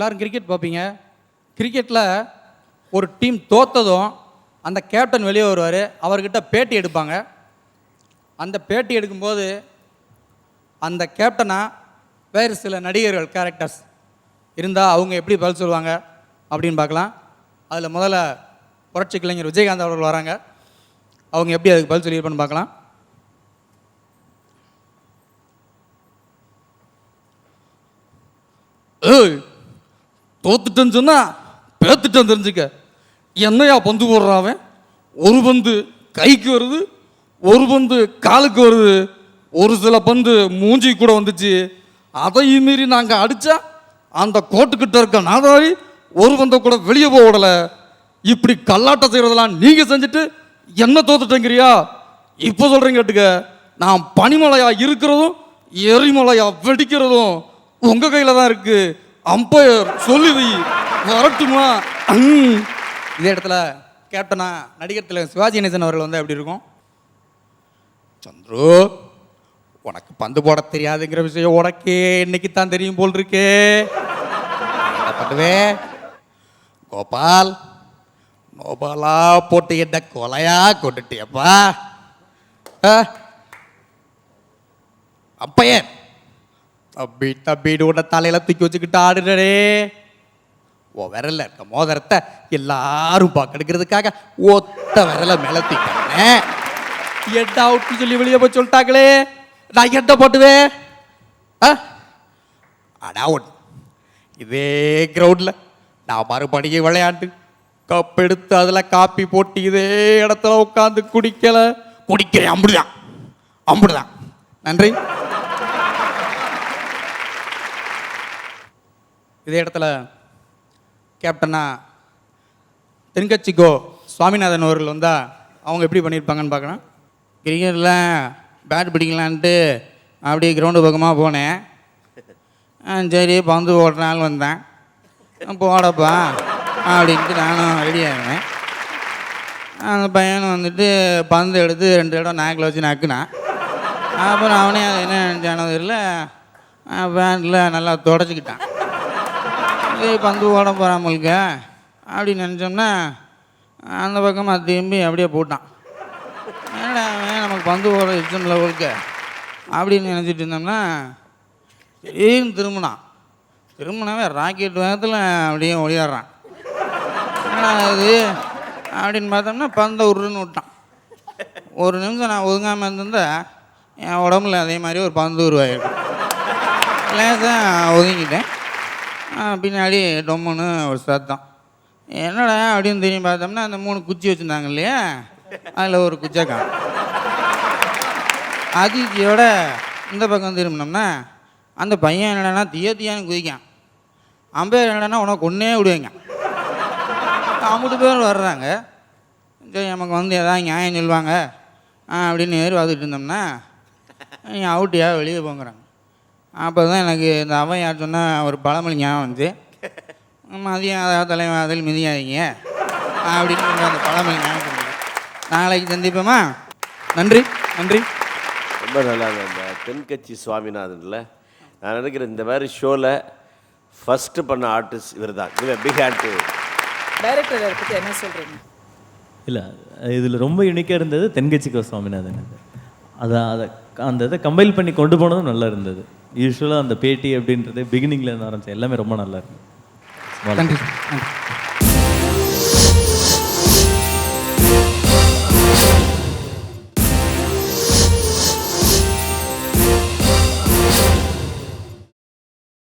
எல்லாரும் கிரிக்கெட் பார்ப்பீங்க. கிரிக்கெட்டில் ஒரு டீம் தோத்ததும் அந்த கேப்டன் வெளியே வருவார். அவர்கிட்ட பேட்டி எடுப்பாங்க. அந்த பேட்டி எடுக்கும்போது அந்த கேப்டனாக வேறு சில நடிகர்கள் கேரக்டர்ஸ் இருந்தால் அவங்க எப்படி பதில் சொல்லுவாங்க அப்படின்னு பார்க்கலாம். அதில் முதல்ல புரட்சி கலைஞர் விஜயகாந்த் அவர்கள் வராங்க. அவங்க எப்படி அதுக்கு பதில் சொல்லியிருப்பான்னு பார்க்கலாம். ஏய்! தோத்துட்டேன்னு சொன்னால் பேத்துட்டேன் தெரிஞ்சுக்க. என்னையா பந்து போடுறான் அவன்? ஒரு பந்து கைக்கு வருது ஒரு பந்து காலுக்கு வருது. ஒரு சில பந்து மூஞ்சி கூட வந்துச்சு. அதையும் மீறி நாங்கள் அடித்தா அந்த கோட்டுக்கிட்ட இருக்க நாதாரி ஒரு பந்தை கூட வெளியே போக விடலை. இப்படி கல்லாட்டம் செய்கிறதெல்லாம் நீங்கள் செஞ்சுட்டு என்ன தோத்துட்டேங்கிறியா? இப்போ சொல்கிறீங்க கேட்டுக்க. நான் பனிமலையாக இருக்கிறதும் எரிமலையாக வெடிக்கிறதும் உங்கள் கையில் தான் இருக்குது அம்பையர் சொல்லி வை. வரட்டுமா ம். இதே இடத்துல கேப்டனா நடிகர் தலைவர் சிவாஜி கணேசன் அவர்கள் வந்து எப்படி இருக்கும்? சந்துரு உனக்கு பந்து போட தெரியாதுங்கிற விஷயம் உனக்கே இன்னைக்கு தான் தெரியும் போல் இருக்கே பண்ணுவே கோபால் நோபாலா போட்டு என்ன கொலையா கொண்டுட்டியப்பா. ஆ? அப்பையன் தம்பி தம்பின்னு உன்னை தலையில தூக்கி வச்சுக்கிட்டு ஆடுறே ஓ விரல்ல இருக்க மோதிரத்தை எல்லாரும் பார்க்கெடுக்கிறதுக்காக ஒத்த விரல மேல தூக்கிட்டேன். எட்ட அவுட்னு சொல்லி வெளியே போய் சொல்லிட்டாங்களே? நான் எட்ட போட்டுவேன்? ஆ? அடா ஒன்று இதே கிரவுண்டில் நான் மறுபடியும் விளையாண்டு கப் எடுத்து அதில் காப்பி போட்டு இதே இடத்துல உட்காந்து குடிக்கலை. குடிக்கிறேன் அம்புதான் அம்புடுதான் நன்றி. இதே இடத்துல கேப்டனாக தென்கட்சி கோ சுவாமிநாதன் அவர்கள் வந்தால் அவங்க எப்படி பண்ணியிருப்பாங்கன்னு பார்க்கலாம் கிரிக்கெட்டில் பேட் பிடிக்கலான்ட்டு அப்படியே கிரவுண்டு பக்கமாக போனேன். சரி பந்து ஓடுற நாள் வந்தேன். போடப்பா அப்படின்ட்டு நானும் ரெடி ஆகினேன் அந்த பையனும் வந்துட்டு பந்து எடுத்து ரெண்டு இடம் நாக்கில் வச்சு நக்குனான். அப்புறம் அவனே அது என்ன நினச்சானோ தெரியல பேண்டில் நல்லா தொடச்சிக்கிட்டான். ஏய் பந்து ஓட போகிறாமலுக்க அப்படின்னு நினச்சோம்னா அந்த பக்கமாக திரும்பி அப்படியே போட்டான். என்னடா நமக்கு பந்து ஓட இஷ்டம் லெவலுக்கு அப்படின்னு நினச்சிட்டு இருந்தோம்னா திடீர்னு திரும்பினான். திரும்பினாவே ராக்கெட் வேகத்தில் அப்படியே ஒளியாடுறான். அது இது? அப்படின்னு பார்த்தோம்னா பந்தை உருன்னு விட்டான். ஒரு நிமிஷம் நான் ஒதுங்காமல் இருந்திருந்தா என் உடம்புல அதே மாதிரி ஒரு பந்து உருவாயிருக்கும் லேசாக ஒதுங்கிட்டேன். பின்னாடி டொம்முன்னு ஒரு சத்தம் என்னடா அப்படின்னு திரும்பி பார்த்தோம்னா அந்த மூணு குச்சி வச்சுருந்தாங்க இல்லையா? அதில் ஒரு குச்சக்கா. அதிர்ச்சியோட இந்த பக்கம் திரும்பினோம்னா அந்த பையன் என்னடான்னா தீய தீயான்னு குதிக்கான். அம்பேர் என்னடான்னா உனக்கு ஒன்றே விடுவேங்க. அம்பது பேர் வர்றாங்க. சரி நமக்கு வந்து எதாவது நியாயம் சொல்லுவாங்க. ஆ அப்படின்னு ஏறி வந்துட்டு இருந்தோம்னா நீ அவுட்டியாக வெளியே போங்கிறாங்க. அப்போ தான் எனக்கு இந்த அவையார் சொன்ன ஒரு பழமொழி ஞாபகம் வந்து மதியம் அதாவது தலைவன் அதில் மிதியாதீங்க. அப்படின்னு அந்த பழமொழி ஞாபகம். நாளைக்கு சந்திப்போமா? நன்றி நன்றி. ரொம்ப நல்லா அந்த தென்கட்சி சுவாமிநாதன்ல நான் நினைக்கிறேன் இந்த மாதிரி ஷோவில் ஃபஸ்ட்டு பண்ண ஆர்டிஸ்ட் இவர் தான் பிக் ஹேண்ட் டைரக்டர் அதை பற்றி என்ன சொல்கிறீங்க இல்லை இதில் ரொம்ப யூனிக்காக இருந்தது தென்கட்சிக்கோ சுவாமிநாதன். அது அதை அதை அந்த இதை கம்பைல் பண்ணி கொண்டு போனதும் நல்லா இருந்தது. யூஸ்வலாக அந்த பேட்டி அப்படின்றது பிகினிங்லேருந்து ஆரம்பிச்சு எல்லாமே ரொம்ப நல்லா இருக்கும் நன்றி